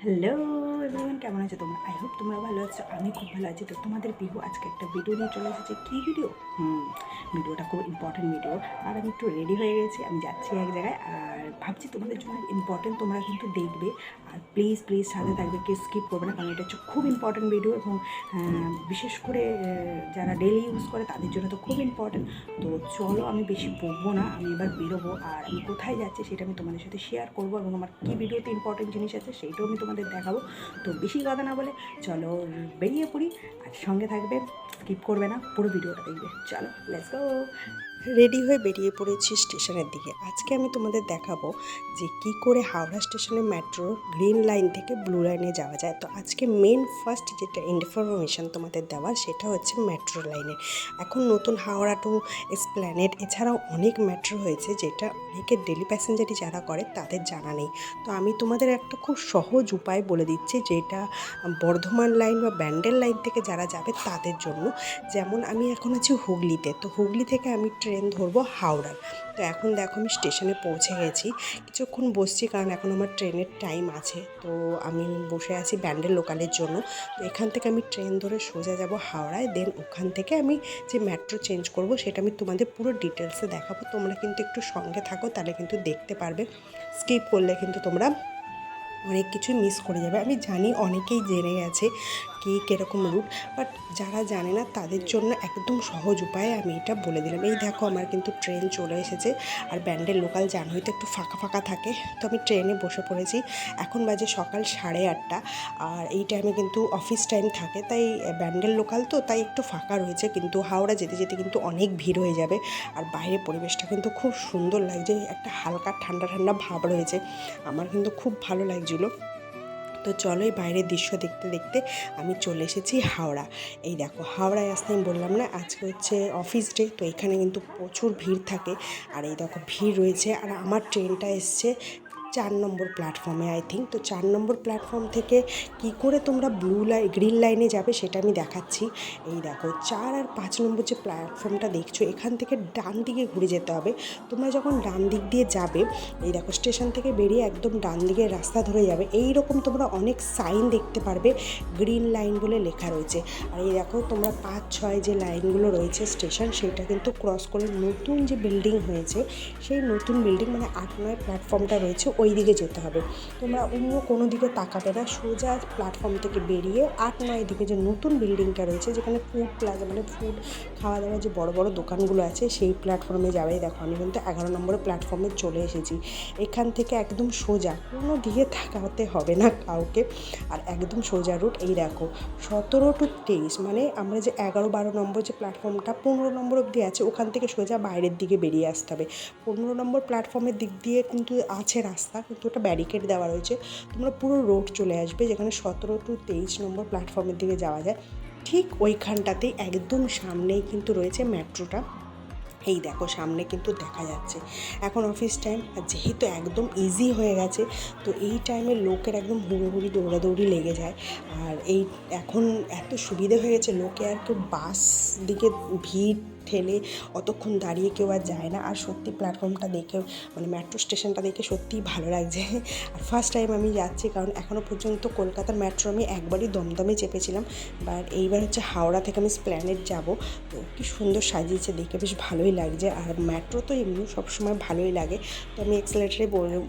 Hello everyone কেমন আছো তোমরা? আই হোপ তোমরা ভালো আছো, আমি খুব ভালো আছি। তো তোমাদের বিহু আজকে একটা ভিডিও নিয়ে চলে এসেছে। কী ভিডিও হুম ভিডিওটা খুব ইম্পর্টেন্ট ভিডিও আর আমি একটু রেডি হয়ে গেছি, আমি যাচ্ছি এক জায়গায়। আর ভাবছি তোমাদের জন্য ইম্পর্টেন্ট তোমরা কিন্তু দেখবে। আর প্লিজ প্লিজ সাথে থাকবে, কেউ স্কিপ করবে না, কারণ এটা হচ্ছে খুব ইম্পর্টেন্ট ভিডিও এবং বিশেষ করে যারা ডেলি ইউজ করে, তাদের জন্য তো খুব ইম্পর্টেন্ট তো চলো, আমি বেশি বকবো না, আমি এবার বেরোবো। আর আমি কোথায় যাচ্ছি, সেটা আমি তোমাদের সাথে শেয়ার করব এবং আমার কী ভিডিওতে ইম্পর্টেন্ট জিনিস আছে, সেইটাও আমি তোমাদের দেখাবো। তো বেশি কথা না বলে চলো বেরিয়ে পড়ি। আর সঙ্গে থাকবে স্কিপ করবে না, পুরো ভিডিওটা দেখবে। চলো লেটস গো রেডি হয়ে বেরিয়ে পড়েছি স্টেশনের দিকে। আজকে আমি তোমাদের দেখাবো যে কি করে হাওড়া স্টেশনে মেট্রো গ্রিন লাইন থেকে ব্লু লাইনে যাওয়া যায়। তো আজকে মেন ফার্স্ট যেটা ইনফরমেশন তোমাদের দেওয়ার সেটা হচ্ছে মেট্রো লাইনের এখন নতুন হাওড়া টু এসপ্ল্যানেড এছাড়াও অনেক মেট্রো হয়েছে যেটা অনেকের ডেলি প্যাসেঞ্জারই যারা করে তাদের জানা নেই। তো আমি তোমাদের একটা খুব সহজ উপায় বলে দিচ্ছি যেটা বর্ধমান লাইন বা ব্যান্ডেল লাইন থেকে যারা যাবে তাদের জন্য। যেমন আমি এখন আছি হুগলিতে। তো হুগলি থেকে আমি ট্রেন ধরবো হাওড়ার তো এখন দেখো আমি স্টেশনে পৌঁছে গেছি। কিছুক্ষণ বসছি কারণ এখন আমার ট্রেনের টাইম আছে। তো আমি বসে আছি ব্যান্ডেল লোকালের জন্য। তো এখান থেকে আমি ট্রেন ধরে সোজা যাব হাওড়ায়। দেন ওখান থেকে আমি যে মেট্রো চেঞ্জ করব সেটা আমি তোমাদের পুরো ডিটেলসে দেখাবো। তোমরা কিন্তু একটু সঙ্গে থাকো, তাহলে কিন্তু দেখতে পারবে। স্কিপ করলে কিন্তু তোমরা অনেক কিছুই মিস করে যাবে। আমি জানি অনেকেই জেনে গেছে কি কীরকম রুট বাট যারা জানে না তাদের জন্য একদম সহজ উপায়ে আমি এটা বলে দিলাম। এই দেখো আমার কিন্তু ট্রেন চলে এসেছে, আর ব্যান্ডেল লোকাল যান হয়তো একটু ফাঁকা ফাঁকা থাকে, তো আমি ট্রেনে বসে পড়েছি। এখন বাজে সকাল সাড়ে আটটা, আর এই টাইমে কিন্তু অফিস টাইম থাকে, তাই ব্যান্ডেল লোকাল তো, তাই একটু ফাঁকা রয়েছে, কিন্তু হাওড়া যেতে যেতে কিন্তু অনেক ভিড় হয়ে যাবে, আর বাইরের পরিবেশটা কিন্তু খুব সুন্দর লাগছে, একটা হালকা ঠান্ডা ঠান্ডা ভাব রয়েছে, আমার কিন্তু খুব ভালো লাগছিল। তো চলো এই বাইরের দৃশ্য দেখতে দেখতে আমি চলে এসেছি হাওড়া। এই দেখো, হাওড়ায় আসতে আমি বললাম না, আজকে হচ্ছে অফিস ডে তো এখানে কিন্তু প্রচুর ভিড় থাকে। আর এই দেখো, ভিড় রয়েছে। আর আমার ট্রেনটা এসছে চার নম্বর প্ল্যাটফর্মে আই থিঙ্ক তো চার নম্বর প্ল্যাটফর্ম থেকে কি করে তোমরা ব্লু লাইন গ্রিন লাইনে যাবে সেটা আমি দেখাচ্ছি। এই দেখো, চার আর পাঁচ নম্বর যে প্ল্যাটফর্মটা দেখছ, এখান থেকে ডান দিকে ঘুরে যেতে হবে। তোমরা যখন ডান দিক দিয়ে যাবে, এই দেখো স্টেশন থেকে বেরিয়ে একদম ডান দিকে রাস্তা ধরে যাবে। এই রকম তোমরা অনেক সাইন দেখতে পারবে গ্রিন লাইন বলে লেখা রয়েছে। আর এই দেখো, তোমরা পাঁচ, ছয় যে লাইনগুলো রয়েছে স্টেশন সেটা কিন্তু ক্রস করে নতুন যে বিল্ডিং হয়েছে, সেই নতুন বিল্ডিং মানে আট, নয় প্ল্যাটফর্মটা রয়েছে ওই দিকে যেতে হবে। তোমরা অন্য কোনো দিকে তাকাবে না। সোজা প্ল্যাটফর্ম থেকে বেরিয়ে আট নয় দিকে যে নতুন বিল্ডিংটা রয়েছে, যেখানে ফুড প্লাজা মানে ফুড খাওয়া দাওয়ার যে বড় বড় দোকানগুলো আছে, সেই প্ল্যাটফর্মে যাবে। দেখো, আমি কিন্তু এগারো নম্বরের প্ল্যাটফর্মে চলে এসেছি। এখান থেকে একদম সোজা, কোনো দিকে তাকাতে হবে না কাউকে। আর একদম সোজা রুট এই দেখো, সতেরো টু তেইশ মানে আমরা যে এগারো বারো নম্বর যে প্ল্যাটফর্মটা পনেরো নম্বর অবধি আছে। ওখান থেকে সোজা বাইরের দিকে বেরিয়ে আসতে হবে। পনেরো নম্বর প্ল্যাটফর্মের দিক দিয়ে কিন্তু আছে রাস্তা। কিন্তু ওটা ব্যারিকেড দেওয়া রয়েছে। তোমরা পুরো রোড চলে আসবে, যেখানে সতেরো টু তেইশ নম্বর প্ল্যাটফর্মের দিকে যাওয়া যায়। ঠিক ওইখানটাতেই একদম সামনেই কিন্তু রয়েছে মেট্রোটা। এই দেখো, সামনে কিন্তু দেখা যাচ্ছে। এখন অফিস টাইম আর যেহেতু একদম ইজি হয়ে গেছে, তো এই টাইমে লোকের একদম হুড়োহুড়ি, দৌড়াদৌড়ি লেগে যায়। আর এই এখন এত সুবিধে হয়ে গেছে, লোকে আর কেউ বাস দিকে ভিড় ঠেলে অতক্ষণ দাঁড়িয়ে কেউ আর যায় না। আর সত্যি প্ল্যাটফর্মটা দেখে মানে মেট্রো স্টেশনটা দেখে সত্যিই ভালো লাগছে। আর ফার্স্ট টাইম আমি যাচ্ছি, কারণ এখনও পর্যন্ত কলকাতার মেট্রো আমি একবারই দমদমে চেপেছিলাম। বাট এইবার হচ্ছে হাওড়া থেকে আমি স্প্ল্যানেট যাব। তো কি সুন্দর সাজিয়েছে দেখে বেশ ভালোই লাগছে। আর মেট্রো তো এমনি সবসময় ভালোই লাগে। তো আমি এক্সেলেটারে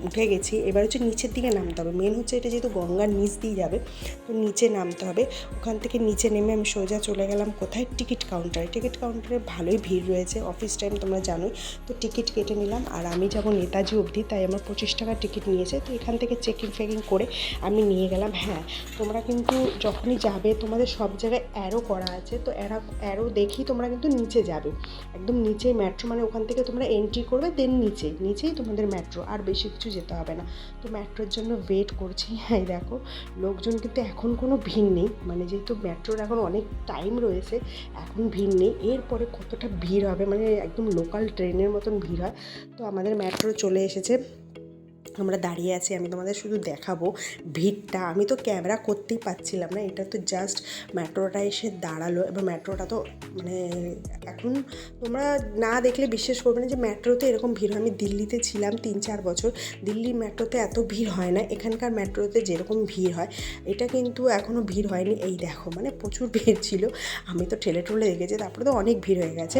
উঠে গেছি। এবার হচ্ছে নিচের দিকে নামতে হবে। মেন হচ্ছে এটা যেহেতু গঙ্গার নিচ দিয়ে যাবে, তো নিচে নামতে হবে। ওখান থেকে নিচে নেমে আমি সোজা চলে গেলাম কোথায়? টিকিট কাউন্টারে টিকিট কাউন্টারে ভালোই ভিড় রয়েছে। অফিস টাইম তোমরা জানোই। তো টিকিট কেটে নিলাম। আর আমি যাব নেতাজি অবধি, তাই আমার পঁচিশ টাকার টিকিট নিয়েছে। তো এখান থেকে চেকিং ফেকিং করে আমি নিয়ে গেলাম। হ্যাঁ তোমরা কিন্তু যখনই যাবে, তোমাদের সব জায়গায় অ্যারো করা আছে। তো অ্যারো অ্যারো দেখেই তোমরা কিন্তু নিচে যাবে। একদম নিচে মেট্রো মানে ওখান থেকে তোমরা এন্ট্রি করবে দেন নিচে। নিচেই তোমাদের মেট্রো আর বেশি কিছু যেতে হবে না। তো মেট্রোর জন্য ওয়েট করছি। হ্যাঁ দেখো, লোকজন কিন্তু এখন কোনো ভিড় নেই। মানে যেহেতু মেট্রোর এখন অনেক টাইম রয়েছে, এখন ভিড় নেই। এরপরে কতটা ভিড় হবে মানে একদম লোকাল ট্রেনের মতন ভিড় হয়। তো আমাদের মেট্রো চলে এসেছে। আমরা দাঁড়িয়ে আছি, আমি তোমাদের শুধু দেখাবো ভিড়টা। আমি তো ক্যামেরা করতেই পারছিলাম না, এটা তো জাস্ট মেট্রোটা এসে দাঁড়াল। এবার মেট্রোটা তো মানে এখন তোমরা না দেখলে বিশ্বাস করবে না যে মেট্রোতে এরকম ভিড় হয়। আমি দিল্লিতে ছিলাম তিন চার বছর দিল্লির মেট্রোতে এত ভিড় হয় না। এখানকার মেট্রোতে যেরকম ভিড় হয়, এটা কিন্তু এখনও ভিড় হয়নি। এই দেখো মানে প্রচুর ভিড় ছিল। আমি তো ঠেলে ঠুলে রেখেছি তারপরে তো অনেক ভিড় হয়ে গেছে।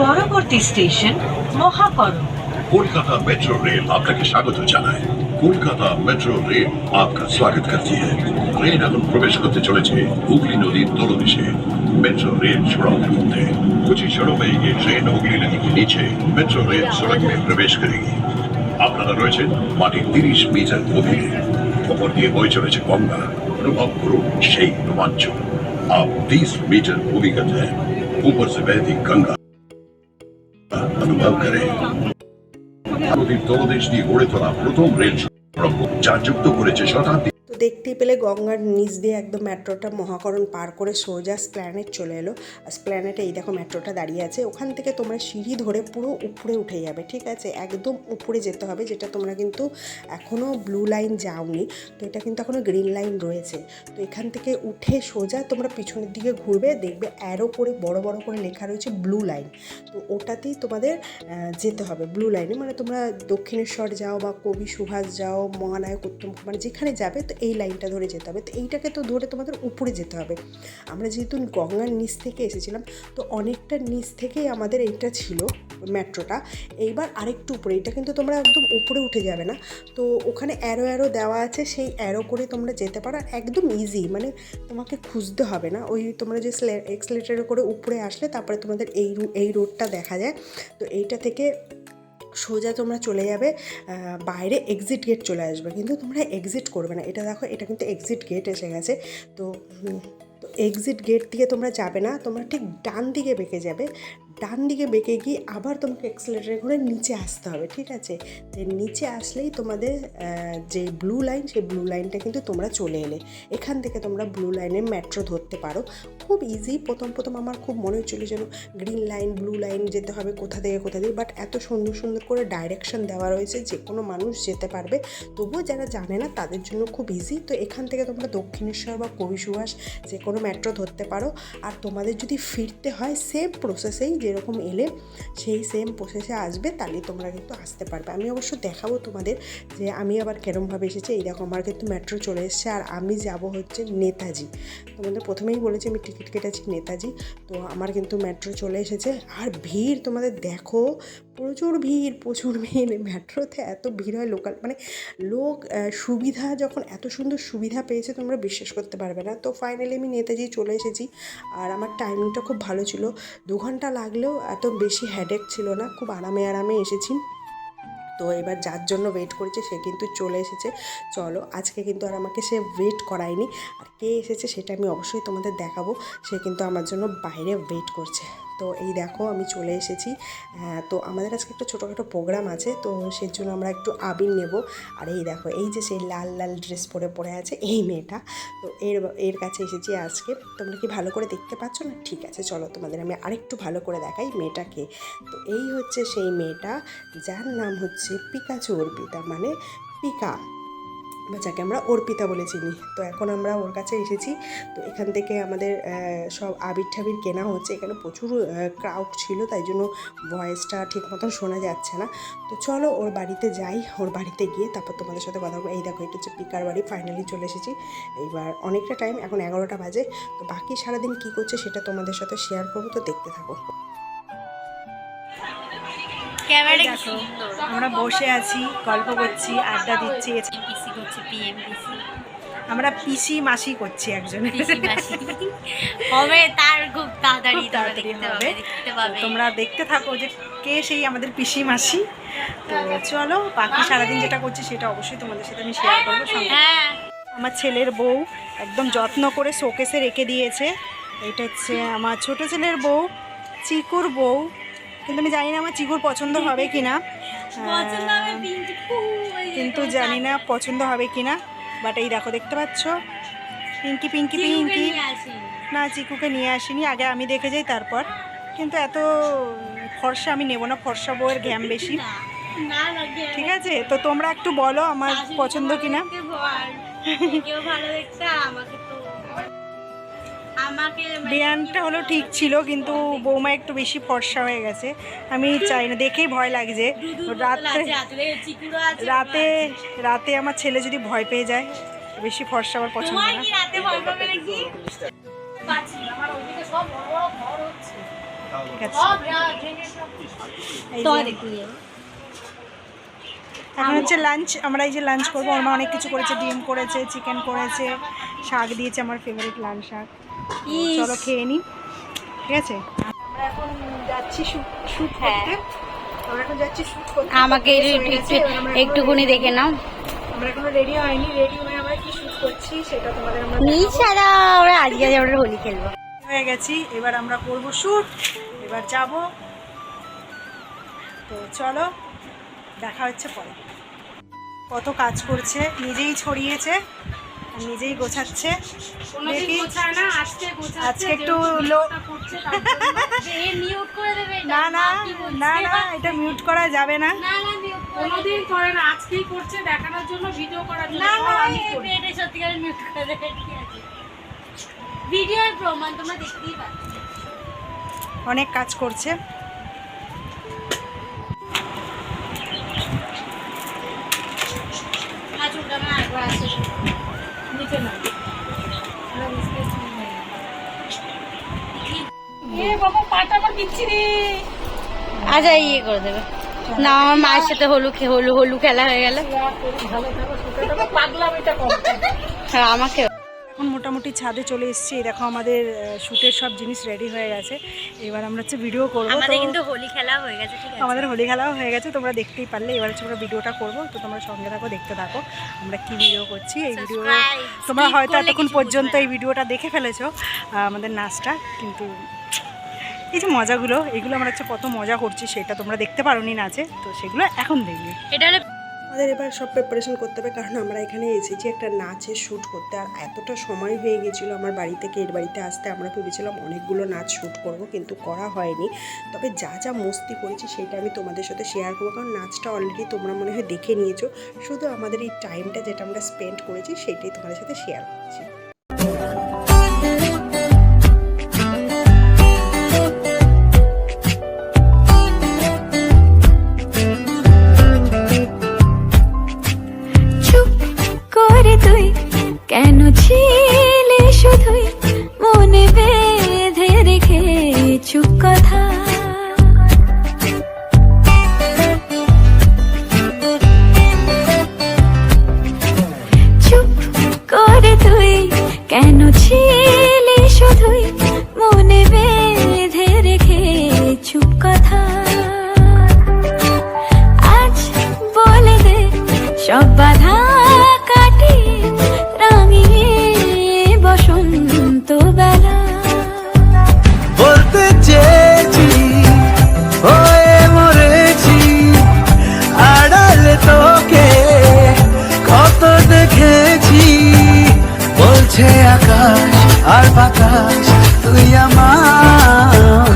পরবর্তী স্টেশন মহাকরণ कोलकाता मेट्रो रेल আপনাকে স্বাগত জানায় কলকাতা মেট্রো রেল आपका स्वागत करती है ট্রেন এখন প্রবেশ করতে চলেছে হুগলি নদীর তলদেশে मेट्रो रेल सड़क के मध्य कुछ ही क्षणों में ये ट्रेन हुगली नदी के नीचे मेट्रो रेल सड़क में प्रवेश करेगी আপনারা রয়েছেন মাটির তিরিশ মিটার গভীরে ওপর দিয়ে বয়ে চলেছে গঙ্গা অনুভব করুন সেই রোমাঞ্চ आप तीस मीटर भूमिगत है ऊपर से बहती गंगा অনুভব করে। নদীর তলদেশ দিয়ে গড়ে তোলা প্রথম রেল সড়ক যা যুক্ত করেছে শতাব্দী। তো দেখতেই পেলে গঙ্গার নিচ দিয়ে একদম মেট্রোটা মহাকরণ পার করে সোজা স্প্ল্যানেট চলে এলো। আর স্প্ল্যানেটে এই দেখো মেট্রোটা দাঁড়িয়ে আছে। ওখান থেকে তোমরা সিঁড়ি ধরে পুরো উপরে উঠে যাবে, ঠিক আছে? একদম উপরে যেতে হবে, যেটা তোমরা কিন্তু এখনও ব্লু লাইন যাওনি। তো এটা কিন্তু এখনও গ্রিন লাইন রয়েছে। তো এখান থেকে উঠে সোজা তোমরা পিছনের দিকে ঘুরবে, দেখবে অ্যারো করে বড় বড় করে লেখা রয়েছে ব্লু লাইন তো ওটাতেই তোমাদের যেতে হবে ব্লু লাইনে মানে তোমরা দক্ষিণেশ্বর যাও বা কবি সুভাষ যাও, মহানায়ক, উত্তম কুমার, যেখানে যাবে, তো এই লাইনটা ধরে যেতে হবে। তো এইটাকে তো ধরে তোমাদের উপরে যেতে হবে। আমরা যেহেতু গঙ্গার নিচ থেকে এসেছিলাম, তো অনেকটা নিচ থেকেই আমাদের এইটা ছিল মেট্রোটা। এইবার আরেকটু উপরে এটা কিন্তু তোমরা একদম উপরে উঠে যাবে না। তো ওখানে অ্যারো অ্যারো দেওয়া আছে, সেই অ্যারো করে তোমরা যেতে পারো। একদম ইজি মানে তোমাকে খুঁজতে হবে না। ওই তোমরা যে স্লে এক্সলেটারে করে উপরে আসলে তারপরে তোমাদের এই এই রোডটা দেখা যায়। তো এইটা থেকে সোজা তোমরা চলে যাবে বাইরে এক্সিট গেট চলে আসবে। কিন্তু তোমরা এক্সিট করবে না। এটা দেখো, এটা কিন্তু এক্সিট গেট এসে গেছে। তো তো এক্সিট গেট দিয়ে তোমরা যাবে না। তোমরা ঠিক ডান দিকে বেঁকে যাবে। ডান দিকে বেঁকে গিয়ে আবার তোমাকে এক্সেলেটারে করে নিচে আসতে হবে, ঠিক আছে? তো নিচে আসলেই তোমাদের যে ব্লু লাইন সেই ব্লু লাইনটা কিন্তু তোমরা চলে এলে। এখান থেকে তোমরা ব্লু লাইনে মেট্রো ধরতে পারো। খুব ইজি প্রথম প্রথম আমার খুব মনে হচ্ছিল যেন গ্রিন লাইন ব্লু লাইন যেতে হবে কোথা থেকে কোথা থেকে বাট এত সুন্দর সুন্দর করে ডাইরেকশন দেওয়া রয়েছে যে কোনো মানুষ যেতে পারবে। তবুও যারা জানে না, তাদের জন্য খুব ইজি তো এখান থেকে তোমরা দক্ষিণেশ্বর বা কবি সুভাষ যে কোনো মেট্রো ধরতে পারো। আর তোমাদের যদি ফিরতে হয় সেম প্রসেসেই যেরকম এলে সেই সেম প্রসেসে আসবে, তাহলে তোমরা কিন্তু আসতে পারবে। আমি অবশ্য দেখাবো তোমাদের যে আমি আবার কেরমভাবে এসেছি। এই দেখো, আমার কিন্তু মেট্রো চলে এসেছে আর আমি যাব হচ্ছে নেতাজি। তোমাদের প্রথমেই বলেছি আমি টিকিট কেটেছি নেতাজি। তো আমার কিন্তু মেট্রো চলে এসেছে। আর ভিড় তোমাদের দেখো প্রচুর ভিড় প্রচুর ভিড়। মেট্রোতে এত ভিড় হয় লোকাল মানে লোক সুবিধা যখন এত সুন্দর সুবিধা পেয়েছে তোমরা বিশ্বাস করতে পারবে না। তো ফাইনালি আমি নেতাজি চলে এসেছি আর আমার টাইমিংটা খুব ভালো ছিল। দু ঘণ্টা লাগলেও এত বেশি হেডেক ছিল না, খুব আরামে আরামে এসেছি। তো এবার যার জন্য ওয়েট করেছে সে কিন্তু চলে এসেছে। চলো, আজকে কিন্তু আর আমাকে সে ওয়েট করায়নি। আর কে এসেছে সেটা আমি অবশ্যই তোমাদের দেখাবো। সে কিন্তু আমার জন্য বাইরে ওয়েট করছে। তো এই দেখো আমি চলে এসেছি। তো আমাদের আজকে একটা ছোটোখাটো প্রোগ্রাম আছে, তো সেই জন্য আমরা একটু আবির নেব। আর এই দেখো, এই যে সেই লাল লাল ড্রেস পরে পরে আছে এই মেয়েটা। তো এর এর কাছে এসেছি আজকে। তোমরা কি ভালো করে দেখতে পাচ্ছ না? ঠিক আছে, চলো তোমাদের আমি আরেকটু ভালো করে দেখাই মেয়েটাকে। তো এই হচ্ছে সেই মেয়েটা, যার নাম হচ্ছে পিকাচু অর্পিতা মানে পিকা। যাকে আমরা অর্পিতা বলে চিনি। তো এখন আমরা ওর কাছে এসেছি। তো এখান থেকে আমাদের সব আবির ঠাবির কেনা হচ্ছে। এখানে প্রচুর ক্রাউড ছিল তাই জন্য ভয়েসটা ঠিক মতন শোনা যাচ্ছে না। তো চলো ওর বাড়িতে যাই ওর বাড়িতে গিয়ে তারপর তোমাদের সাথে কথা বলব। এই দেখো এটা হচ্ছে পিকার বাড়ি ফাইনালি চলে এসেছি। এইবার অনেকটা টাইম এখন এগারোটা বাজে। তো বাকি সারাদিন কী করছে সেটা তোমাদের সাথে শেয়ার করব তো দেখতে থাকো। আমরা বসে আছি গল্প করছি আড্ডা দিচ্ছি পিসি করছে পিএমপিসি আমরা পিসি মাসি করছি একজন হবে তার খুব তাড়াতাড়ি তাড়াতাড়ি দেখতে হবে। তোমরা দেখতে থাকো যে কে সেই আমাদের পিসি মাসি। তো চলো বাকি সারাদিন যেটা করছি সেটা অবশ্যই তোমাদের সাথে আমি শেয়ার করব হ্যাঁ। আমার ছেলের বউ একদম যত্ন করে শোকেসে রেখে দিয়েছে। এটা হচ্ছে আমার ছোট ছেলের বউ চিকুর বউ। কিন্তু আমি জানি না আমার চিকুর পছন্দ হবে কিনা। পছন্দ কিন্তু জানি না পছন্দ হবে কিনা বাট এই দেখো দেখতে পাচ্ছ। পিঙ্কি পিঙ্কি পিঙ্কি। না চিকুকে নিয়ে আসিনি। আগে আমি দেখে যাই তারপর। কিন্তু এত ফর্সা আমি নেব না ফর্সা বউয়ের ঘ্যাম বেশি। ঠিক আছে? তো তোমরা একটু বলো আমার পছন্দ কিনা। ভালো দেখছে আমাকে মানে ডিজাইনটা হলো ঠিক ছিল কিন্তু বৌমা একটু বেশি ফর্সা হয়ে গেছে। আমি চাই না দেখেই ভয় লাগছে। রাতে রাতে রাতে আমার ছেলে যদি ভয় পেয়ে যায় বেশি ফর্সা আমার পছন্দ না। সব এখন হচ্ছে লাঞ্চ আমরা এই যে লাঞ্চ করব ওর মা অনেক কিছু করেছে ডিম করেছে চিকেন করেছে শাক দিয়েছে আমার ফেভারিট লাল শাক। চলো খেয়ে নিই ঠিক আছে? আমরা এখন যাচ্ছি শুট শুট করতে। আমরা এখন যাচ্ছি শুট করতে। আমাকে হয়ে আমরা একটুকুনি দেখে নাও। আমরা এখনও রেডি হয়নি। রেডি হয়ে আমরা কি শুট করছি সেটা তোমাদের আমরা। ছাড়া আমরা আজকে আমরা হোলি খেলব। হয়ে গেছি এবার আমরা করব শুট এবার যাব। তো চলো দেখা হচ্ছে পরে। কত কাজ করছে নিজেই ছড়িয়েছে আর নিজেই গোছাচ্ছে। আজকে একটু মিউট না না না না এটা মিউট করা যাবে না। না না মিউট করে কোনোদিন করে না আজকেই করছে দেখানোর জন্য ভিডিও করার জন্য না না সব আমি করি। এটা সত্যিকারের মিউট করে দেবে ভিডিওর প্রমাণ তোমরা দেখতেই পাচ্ছ অনেক কাজ করছে। আচ্ছা ইয়ে করে দেবে। না আমার মায়ের সাথে হলু হলু হলু খেলা হয়ে গেল। আমাকে মোটামুটি ছাদে চলে এসেছি। এই দেখো আমাদের শ্যুটের সব জিনিস রেডি হয়ে গেছে। এবার আমরা হচ্ছে ভিডিও করব। আমাদের কিন্তু হোলি খেলা হয়ে গেছে আমাদের হোলি খেলাও হয়ে গেছে তোমরা দেখতেই পারলে। এবার হচ্ছে আমরা ভিডিওটা করব। তো তোমরা সঙ্গে থাকো দেখতে থাকো। আমরা কি ভিডিও করছি? এই ভিডিও তোমরা হয়তো এতক্ষণ পর্যন্ত এই ভিডিওটা দেখে ফেলেছো আমাদের নাচটা কিন্তু এই যে মজাগুলো এগুলো আমরা হচ্ছে কত মজা করছি সেটা তোমরা দেখতে পারো নি নাচে। তো সেগুলো এখন দেখবে। এটা আমাদের এবার সব প্রিপারেশন করতে হবে, কারণ আমরা এখানে এসেছি একটা নাচের শ্যুট করতে। আর এতটা সময় হয়ে গেছিল আমার বাড়ি থেকে, এর বাড়িতে আসতে, আমরা ভেবেছিলাম অনেকগুলো নাচ শ্যুট করব, কিন্তু করা হয়নি। তবে যা যা মস্তি করেছি সেটা আমি তোমাদের সাথে শেয়ার করব, কারণ নাচটা অলরেডি তোমরা মনে হয় দেখে নিয়েছো। শুধু আমাদের এই টাইমটা যেটা আমরা স্পেন্ড করেছি, সেটাই তোমাদের সাথে শেয়ার করছি। বলছে আকাশ আর বাতাস তুই আমার।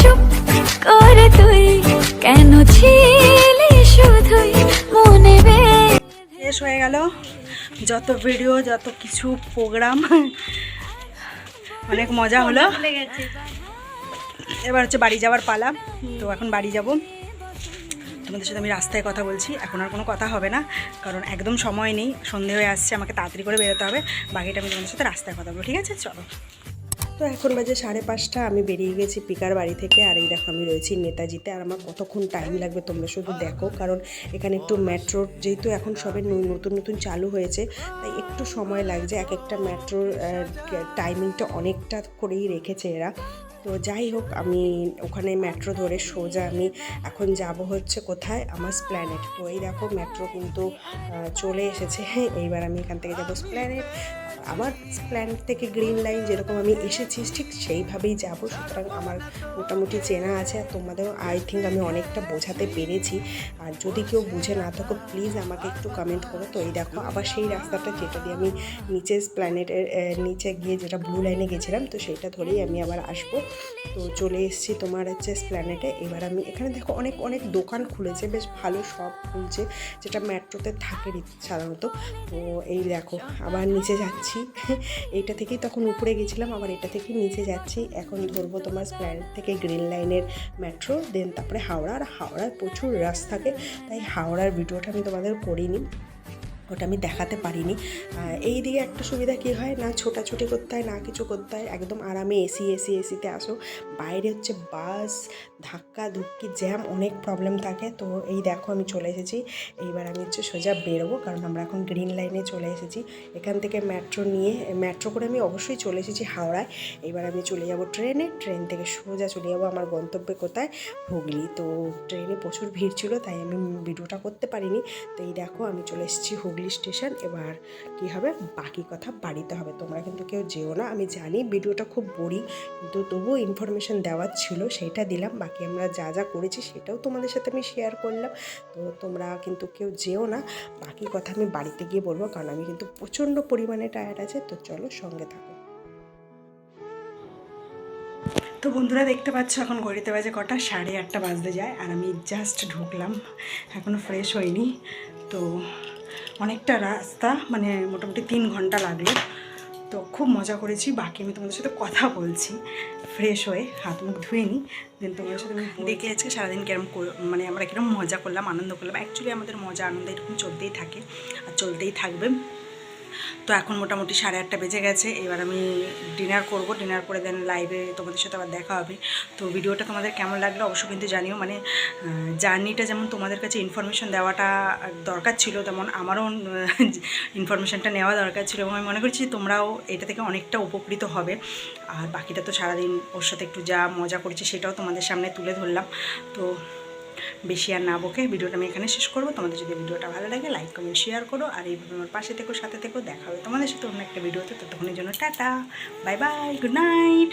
চুপ করে তুই কেন ছিলি শুধুই মনে শেষ হয়ে গেল। যত ভিডিও যত কিছু প্রোগ্রাম অনেক মজা হলো। এবার হচ্ছে বাড়ি যাওয়ার পালা তো এখন বাড়ি যাব। তোমাদের সাথে আমি রাস্তায় কথা বলছি, এখন আর কোনো কথা হবে না, কারণ একদম সময় নেই, সন্ধে হয়ে আসছে, আমাকে তাড়াতাড়ি করে বেরোতে হবে, বাকিটা আমি তোমাদের সাথে রাস্তায় কথা বলব, ঠিক আছে? চলো। তো এখন বাজে সাড়ে পাঁচটা, আমি বেরিয়ে গেছি পিকার বাড়ি থেকে, আর এই দেখো আমি রয়েছি নেতাজিতে, আর আমার কতক্ষণ টাইম লাগবে তোমরা শুধু দেখো, কারণ এখানে একটু মেট্রোর যেহেতু এখন সবে নতুন নতুন চালু হয়েছে, তাই একটু সময় লাগছে, এক একটা মেট্রোর টাইমিংটা অনেকটা করেই রেখেছে এরা। তো যাই হোক, আমি ওখানে মেট্রো ধরে সোজা আমি এখন যাব হচ্ছে কোথায়? আমার স্প্ল্যানেট তো এই দেখো মেট্রো কিন্তু চলে এসেছে। এইবার আমি এখান থেকে যাব স্প্ল্যানেট আমার প্ল্যানেট থেকে গ্রিন লাইন যেরকম আমি এসেছি, ঠিক সেইভাবেই যাব। সুতরাং আমার মোটামুটি চেনা আছে আর তোমাদেরও আই থিঙ্ক আমি অনেকটা বোঝাতে পেরেছি। আর যদি কেউ বুঝে না থাকো প্লিজ আমাকে একটু কমেন্ট করো। তো এই দেখো, আবার সেই রাস্তাটা যেটা দিয়ে আমি নিচে প্ল্যানেটের নিচে গিয়ে যেটা ব্লু লাইনে গেছিলাম, তো সেইটা ধরেই আমি আবার আসব। তো চলে এসেছি তোমার হচ্ছে প্ল্যানেটে এবার আমি এখানে দেখো অনেক অনেক দোকান খুলেছে, বেশ ভালো সব খুলছে, যেটা মেট্রোতে থাকে সাধারণত। তো এই দেখো, আবার নিচে যাচ্ছি। এইটা থেকেই তখন উপরে গেছিলাম, আবার এটা থেকে নিচে যাচ্ছি। এখন ধরবো তোমার স্প্ল্যানেট থেকে গ্রিন লাইনের মেট্রো দেন তারপরে হাওড়া। আর হাওড়ার প্রচুর রাস্তাকে থাকে, তাই হাওড়ার ভিডিওটা আমি তোমাদের করিনি। ওটা আমি দেখাতে পারিনি। এই দিকে একটা সুবিধা কী হয়? না ছোটাছুটি করতে হয়, না কিছু করতে হয়, একদম আরামে এসি এসি এসিতে আসো। বাইরে হচ্ছে বাস, ধাক্কা, ধুক্কি, জ্যাম অনেক প্রবলেম থাকে। তো এই দেখো আমি চলে এসেছি। এইবার আমি হচ্ছে সোজা বেরোবো, কারণ আমরা এখন গ্রিন লাইনে চলে এসেছি। এখান থেকে মেট্রো নিয়ে মেট্রো করে আমি অবশ্যই চলে এসেছি হাওড়ায়। এবার আমি চলে যাব ট্রেনে। ট্রেন থেকে সোজা চলে যাব আমার গন্তব্যে কোথায়? হুগলি। তো ট্রেনে প্রচুর ভিড় ছিল, তাই আমি ভিডিওটা করতে পারিনি। তো এই দেখো আমি চলে এসেছি হুগলি। স্টেশন, এবার কি হবে? বাকি কথা বাড়িতে হবে। তোমরা কিন্তু কেউ যেও না। আমি জানি ভিডিওটা খুব বড়ি কিন্তু তবুও ইনফরমেশন দেওয়ার ছিল, সেটা দিলাম। বাকি আমরা যা যা করেছি সেটাও তোমাদের সাথে আমি শেয়ার করলাম। তো তোমরা কিন্তু কেউ যেও না। বাকি কথা আমি বাড়িতে গিয়ে বলব, কারণ আমি কিন্তু প্রচণ্ড পরিমাণে টায়ার্ড আছে। তো চলো সঙ্গে থাকো। তো বন্ধুরা, দেখতে পাচ্ছ এখন ঘড়িতে বাজে কটা? সাড়ে আটটা বাজতে যায়, আর আমি জাস্ট ঢুকলাম। এখনও ফ্রেশ হইনি। তো অনেকটা রাস্তা মানে মোটামুটি তিন ঘণ্টা লাগল। তো খুব মজা করেছি। বাকি আমি তোমাদের সাথে কথা বলছি। ফ্রেশ হয়ে হাত মুখ ধুয়ে নিই দেন তোমাদের সাথে দেখে আজকে সারাদিন কেরম কর- মানে আমরা কিরম মজা করলাম, আনন্দ করলাম। অ্যাকচুয়ালি আমাদের মজা, আনন্দ এরকম চলতেই থাকে, আর চলতেই থাকবে। তো এখন মোটামুটি সাড়ে আটটা বেজে গেছে। এবার আমি ডিনার করব। ডিনার করে দেন লাইভে তোমাদের সাথে আবার দেখা হবে। তো ভিডিওটা তোমাদের কেমন লাগল অবশ্যই কিন্তু জানিও। মানে জার্নিটা যেমন তোমাদের কাছে ইনফরমেশন দেওয়াটা দরকার ছিল, তেমন আমারও ইনফরমেশনটা নেওয়া দরকার ছিল এবং আমি মনে করছি তোমরাও এটা থেকে অনেকটা উপকৃত হবে। আর বাকিটা তো সারাদিন ওর সাথে একটু যা মজা করেছি সেটাও তোমাদের সামনে তুলে ধরলাম। তো বেশি আর না বকে ভিডিওটা আমি এখানে শেষ করব। তোমাদের যদি ভিডিওটা ভালো লাগে লাইক কমেন্ট শেয়ার করো। আর এই আমার পাশে থেকো, সাথে থেকো, দেখা হবে তোমাদের সাথে অন্য একটা ভিডিওতে। ততক্ষণের জন্য tata bye bye good night